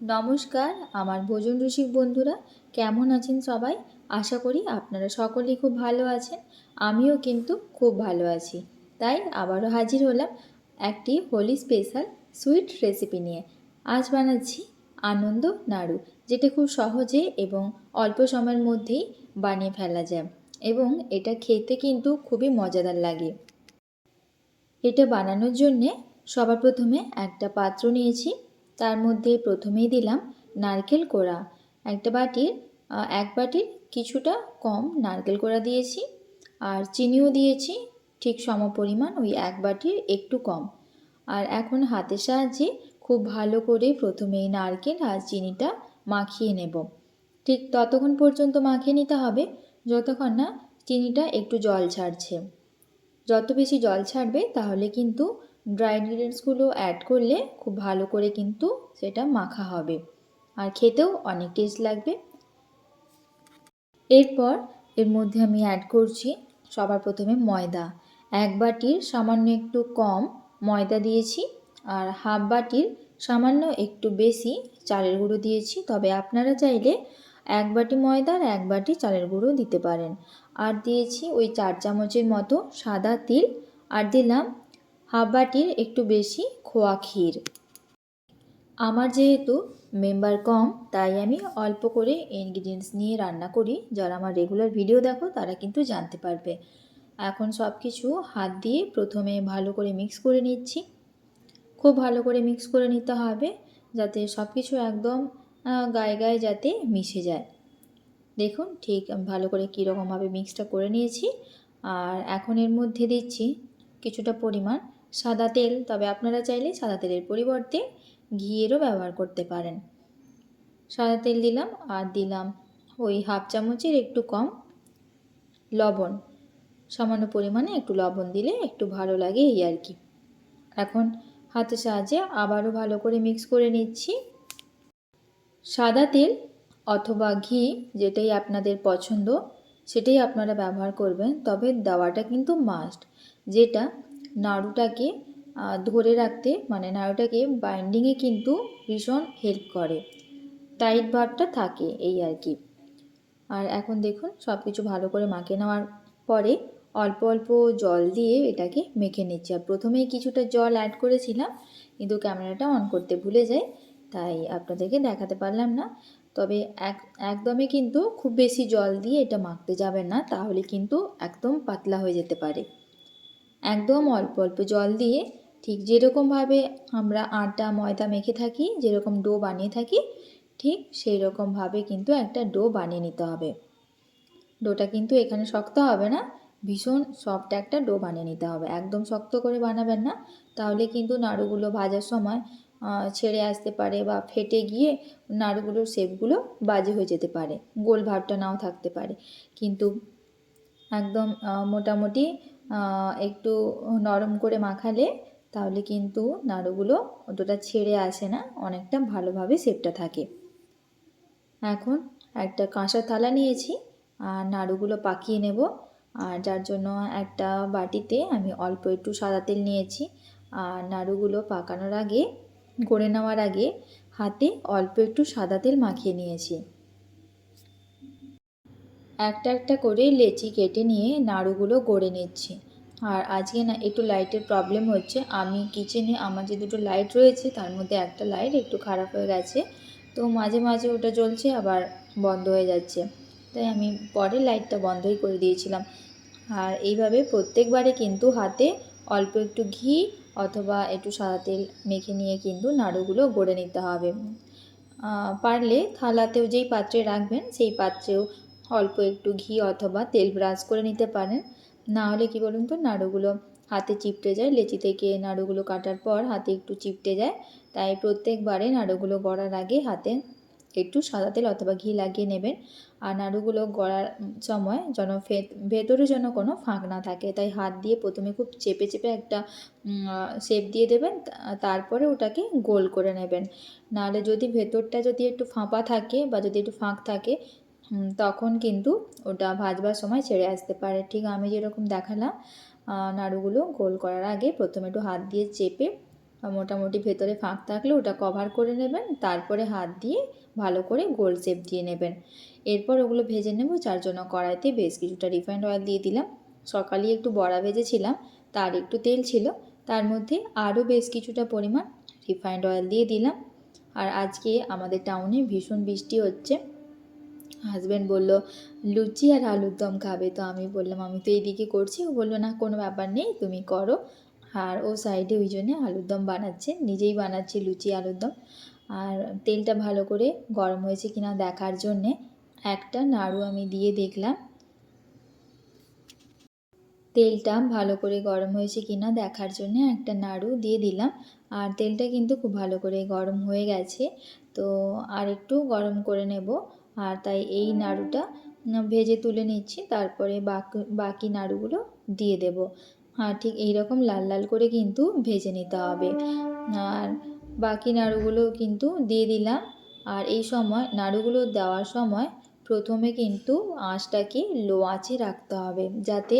নমস্কার, আমার ভোজন রসিক বন্ধুরা, কেমন আছেন সবাই? আশা করি আপনারা সকলেই খুব ভালো আছেন, আমিও কিন্তু খুব ভালো আছি। তাই আবারও হাজির হলাম একটি হোলি স্পেশাল সুইট রেসিপি নিয়ে। আজ বানাচ্ছি আনন্দ নাড়ু, যেটা খুব সহজে এবং অল্প সময়ের মধ্যেই বানিয়ে ফেলা যায় এবং এটা খেতে কিন্তু খুবই মজাদার লাগে। এটা বানানোর জন্যে সবার প্রথমে একটা পাত্র নিয়েছি। তার মধ্যে প্রথমেই দিলাম নারকেল কোড়া। একটা বাটির এক বাটির কিছুটা কম নারকেল কোড়া দিয়েছি আর চিনিও দিয়েছি, ঠিক সম পরিমাণ ওই এক বাটির একটু কম। আর এখন হাতের সাহায্যে খুব ভালো করে প্রথমে এই নারকেল আর চিনিটা মাখিয়ে নেব। ঠিক ততক্ষণ পর্যন্ত মাখিয়ে নিতে হবে, যতক্ষণ না চিনিটা একটু জল ছাড়ছে। যত বেশি জল ছাড়বে তাহলে কিন্তু ড্রাই ইনগ্রিডিয়েন্টসগুলো অ্যাড করলে খুব ভালো করে কিন্তু সেটা মাখা হবে। আর খেতেও অনেক টেস্ট লাগবে। এরপর এর মধ্যে আমি অ্যাড করছি সবার প্রথমে ময়দা। এক বাটির সামান্য একটু কম ময়দা দিয়েছি আর হাফ বাটির সামান্য একটু বেশি চালের গুঁড়ো দিয়েছি। তবে আপনারা চাইলে এক বাটি ময়দা আর এক বাটি চালের গুঁড়ো দিতে পারেন। আর দিয়েছি ওই চার চামচের মতো সাদা তিল। আর দিলাম হাফ বাটির একটু বেশি খোয়া ক্ষীর। আমার যেহেতু মেম্বার কম, তাই আমি অল্প করে ইনগ্রিডিয়েন্টস নিয়ে রান্না করি। যারা আমার রেগুলার ভিডিও দেখো, তারা কিন্তু জানতে পারবে। এখন সব কিছু হাত দিয়ে প্রথমে ভালো করে মিক্স করে নিচ্ছি। খুব ভালো করে মিক্স করে নিতে হবে, যাতে সব কিছু একদম গায়ে গায়ে যাতে মিশে যায়। দেখুন, ঠিক ভালো করে কীরকমভাবে মিক্সটা করে নিয়েছি। আর এখন এর মধ্যে দিচ্ছি কিছুটা পরিমাণ সাদা তেল, তবে আপনারা চাইলে সাদা তেলের পরিবর্তে ঘিয়েরও ব্যবহার করতে পারেন। সাদা তেল দিলাম আর দিলাম ওই হাফ চামচের একটু কম লবণ। সামান্য পরিমাণে একটু লবণ দিলে একটু ভালো লাগে এই আর কি। এখন হাতের সাহায্যে আবারও ভালো করে মিক্স করে নিচ্ছি। সাদা তেল অথবা ঘি যেটাই আপনাদের পছন্দ, সেটাই আপনারা ব্যবহার করবেন, তবে দেওয়াটা কিন্তু মাস্ট যেটা নাড়ুটাকে ধরে রাখতে মানে নাড়ুটাকে বাইন্ডিংয়ে কিন্তু ভীষণ হেল্প করে। টাইট ভাবটা থাকে এই আর কি। আর এখন দেখুন সব কিছু ভালো করে মাখে নেওয়ার পরে অল্প অল্প জল দিয়ে এটাকে মেখে নিচ্ছি। আর প্রথমেই কিছুটা জল অ্যাড করেছিলাম, কিন্তু ক্যামেরাটা অন করতে ভুলে যাই, তাই আপনাদেরকে দেখাতে পারলাম না। তবে এক, একদমই কিন্তু খুব বেশি জল দিয়ে এটা মাখতে যাবেন না, তাহলে কিন্তু একদম পাতলা হয়ে যেতে পারে। একদম অল্প অল্প জল দিয়ে ঠিক যেরকমভাবে আমরা আটা, ময়দা মেখে থাকি, যেরকম ডো বানিয়ে থাকি, ঠিক সেই রকমভাবে কিন্তু একটা ডো বানিয়ে নিতে হবে। ডোটা কিন্তু এখানে শক্ত হবে না, ভীষণ সফট একটা ডো বানিয়ে নিতে হবে। একদম শক্ত করে বানাবেন না, তাহলে কিন্তু নাড়ুগুলো ভাজার সময় ছেড়ে আসতে পারে বা ফেটে গিয়ে নাড়ুগুলোর শেপগুলো বাজে হয়ে যেতে পারে, গোল ভাবটা নাও থাকতে পারে। কিন্তু একদম মোটামুটি একটু নরম করে মাখালে তাহলে কিন্তু নাড়ুগুলো অতটা ছেড়ে আসে না, অনেকটা ভালোভাবে শেপটা থাকে। এখন একটা কাঁসা থালা নিয়েছি আর নাড়ুগুলো পাকিয়ে নেব। আর যার জন্য একটা বাটিতে আমি অল্প একটু সাদা তেল নিয়েছি। আর নাড়ুগুলো পাকানোর আগে, গড়ে নেওয়ার আগে হাতে অল্প একটু সাদা তেল মাখিয়ে নিয়েছি। একটা একটা করে লেচি কেটে নিয়ে নাড়ুগুলো গড়ে নিচ্ছি। আর আজকে না একটু লাইটের প্রবলেম হচ্ছে। আমি কিচেনে আমার যে দুটো লাইট রয়েছে, তার মধ্যে একটা লাইট একটু খারাপ হয়ে গেছে। তো মাঝে মাঝে ওটা জ্বলছে, আবার বন্ধ হয়ে যাচ্ছে। তাই আমি পরে লাইটটা বন্ধই করে দিয়েছিলাম। আর এইভাবে প্রত্যেকবারে কিন্তু হাতে অল্প একটু ঘি অথবা একটু সাদা তেল মেখে নিয়ে কিন্তু নাড়ুগুলো গড়ে নিতে হবে। পারলে থালাতেও যেই পাত্রে রাখবেন, সেই পাত্রেও অল্প একটু ঘি অথবা তেল ব্রাশ করে নিতে পারেন। না হলে কী বলুন তো, নাড়ুগুলো হাতে চিপটে যায়, লেচি থেকে নাড়ুগুলো কাটার পর হাতে একটু চিপটে যায়। তাই প্রত্যেকবারে নাড়ুগুলো গড়ার আগে হাতে একটু সাদা তেল অথবা ঘি লাগিয়ে নেবেন। আর নাড়ুগুলো গড়ার সময় যেন ভেতরে যেন কোনো ফাঁক না থাকে। তাই হাত দিয়ে প্রথমে খুব চেপে চেপে একটা শেপ দিয়ে দেবেন। তারপরে ওটাকে গোল করে নেবেন। নাহলে যদি ভেতরটা যদি একটু ফাঁপা থাকে বা যদি একটু ফাঁক থাকে তখন কিন্তু ওটা ভাজবার সময় ছেড়ে আসতে পারে। ঠিক আমি যেরকম দেখালাম নাড়ুগুলো গোল করার আগে প্রথমে একটু হাত দিয়ে চেপে মোটামুটি ভেতরে ফাঁক থাকলে ওটা কভার করে নেবেন, তারপরে হাত দিয়ে ভালো করে গোল শেপ দিয়ে নেবেন। এরপর ওগুলো ভেজে নেব, যার জন্য কড়াইতে বেশ কিছুটা রিফাইন্ড অয়েল দিয়ে দিলাম। সকালে একটু বড়া ভেজেছিলাম, তার একটু তেল ছিল, তার মধ্যে আরও বেশ কিছুটা পরিমাণ রিফাইন্ড অয়েল দিয়ে দিলাম। আর আজকে আমাদের টাউনে ভীষণ বৃষ্টি হচ্ছে। হাজব্যান্ড বলল, লুচি আর আলুর দম খাবে। তো আমি বললাম, আমি তো এইদিকে করছি। ও বলল, না, কোনো ব্যাপার নেই, তুমি করো। আর ও সাইডে ওই জন্যে আলুর দম বানাচ্ছে, নিজেই বানাচ্ছে লুচি, আলুর দম। আর তেলটা ভালো করে গরম হয়েছে কিনা দেখার জন্যে একটা নাড়ু আমি দিয়ে দেখলাম। তেলটা ভালো করে গরম হয়েছে কিনা দেখার জন্য একটা নাড়ু দিয়ে দিলাম। আর তেলটা কিন্তু খুব ভালো করে গরম হয়ে গেছে, তো আর একটু গরম করে নেব। আর তাই এই নাড়ুটা ভেজে তুলে নিচ্ছি, তারপরে বাকি বাকি নাড়ুগুলো দিয়ে দেব। আর ঠিক এই রকম লাল লাল করে কিন্তু ভেজে নিতে হবে। আর বাকি নাড়ুগুলো কিন্তু দিয়ে দিলাম। আর এই সময়, নাড়ুগুলো দেওয়ার সময় প্রথমে কিন্তু আঁচটাকে লো আঁচে রাখতে হবে, যাতে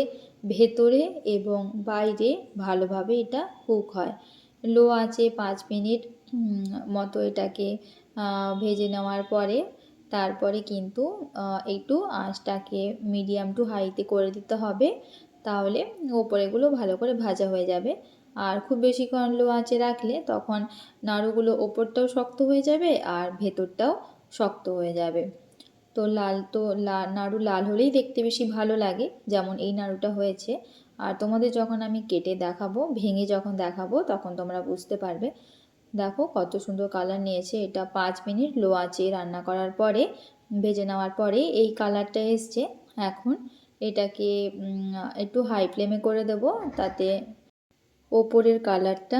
ভেতরে এবং বাইরে ভালোভাবে এটা কুক হয়। লো আঁচে পাঁচ মিনিট মতো এটাকে ভেজে নেওয়ার পরে তারপরে কিন্তু একটু আঁচটাকে মিডিয়াম টু হাইতে করে দিতে হবে। তাহলে ওপরেগুলো ভালো করে ভাজা হয়ে যাবে। আর খুব বেশিক্ষণ লো আঁচে রাখলে তখন নাড়ুগুলো ওপরটাও শক্ত হয়ে যাবে আর ভেতরটাও শক্ত হয়ে যাবে। তো লাল, তো নাড়ু লাল হলেই দেখতে বেশি ভালো লাগে, যেমন এই নাড়ুটা হয়েছে। আর তোমাদের যখন আমি কেটে দেখাবো, ভেঙে যখন দেখাবো, তখন তোমরা বুঝতে পারবে। দেখো কত সুন্দর কালার নিয়েছে। এটা পাঁচ মিনিট লো আঁচে রান্না করার পরে, ভেজে নেওয়ার পরে এই কালারটা এসছে। এখন এটাকে একটু হাই ফ্লেমে করে দেব। তাতে ওপরের কালারটা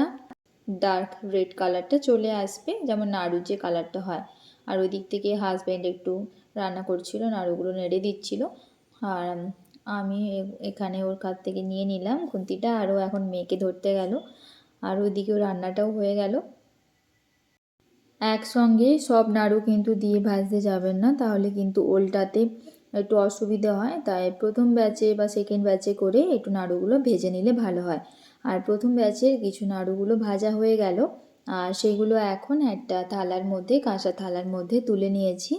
ডার্ক রেড কালারটা চলে আসবে। যেমন নাড়ুর যে কালারটা হয়। আর ওই দিক থেকে হাজব্যান্ড একটু রান্না করছিল, নাড়ুগুলো নেড়ে দিচ্ছিল। আর আমি এখানে ওর কাছ থেকে নিয়ে নিলাম। খুন্তিটা আরও এখন মেয়েকে ধরতে গেল। আর ওইদিকেও রান্নাটাও হয়ে গেল। একসঙ্গে সব নাড়ু কিন্তু দিয়ে ভাজতে যাবেন না, তাহলে কিন্তু ওলটাতে একটু অসুবিধে হয়। তাই প্রথম ব্যাচে বা সেকেন্ড ব্যাচে করে একটু নাড়ুগুলো ভেজে নিলে ভালো হয়। আর প্রথম ব্যাচের কিছু নাড়ুগুলো ভাজা হয়ে গেল। আর সেগুলো এখন একটা থালার মধ্যে, কাঁচা থালার মধ্যে তুলে নিয়েছি।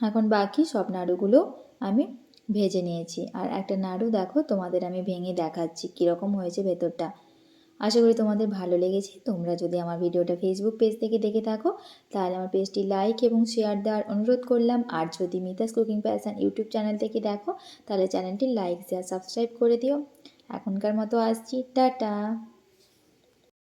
এখন বাকি সব নাড়ুগুলো আমি ভেজে নিয়েছি। আর একটা নাড়ু দেখো, তোমাদের আমি ভেঙে দেখাচ্ছি কীরকম হয়েছে ভেতরটা। আশা করি তোমাদের ভালো লেগেছে। তোমরা যদি আমার ভিডিওটা ফেসবুক পেজ থেকে দেখে থাকো, তাহলে আমার পেজটি লাইক এবং শেয়ার দেওয়ার অনুরোধ করলাম। আর যদি Mita's cooking passion YouTube channel থেকে দেখো, তাহলে চ্যানেলটি লাইক শেয়ার সাবস্ক্রাইব করে দিও। এখনকার মতো আসছি। টাটা!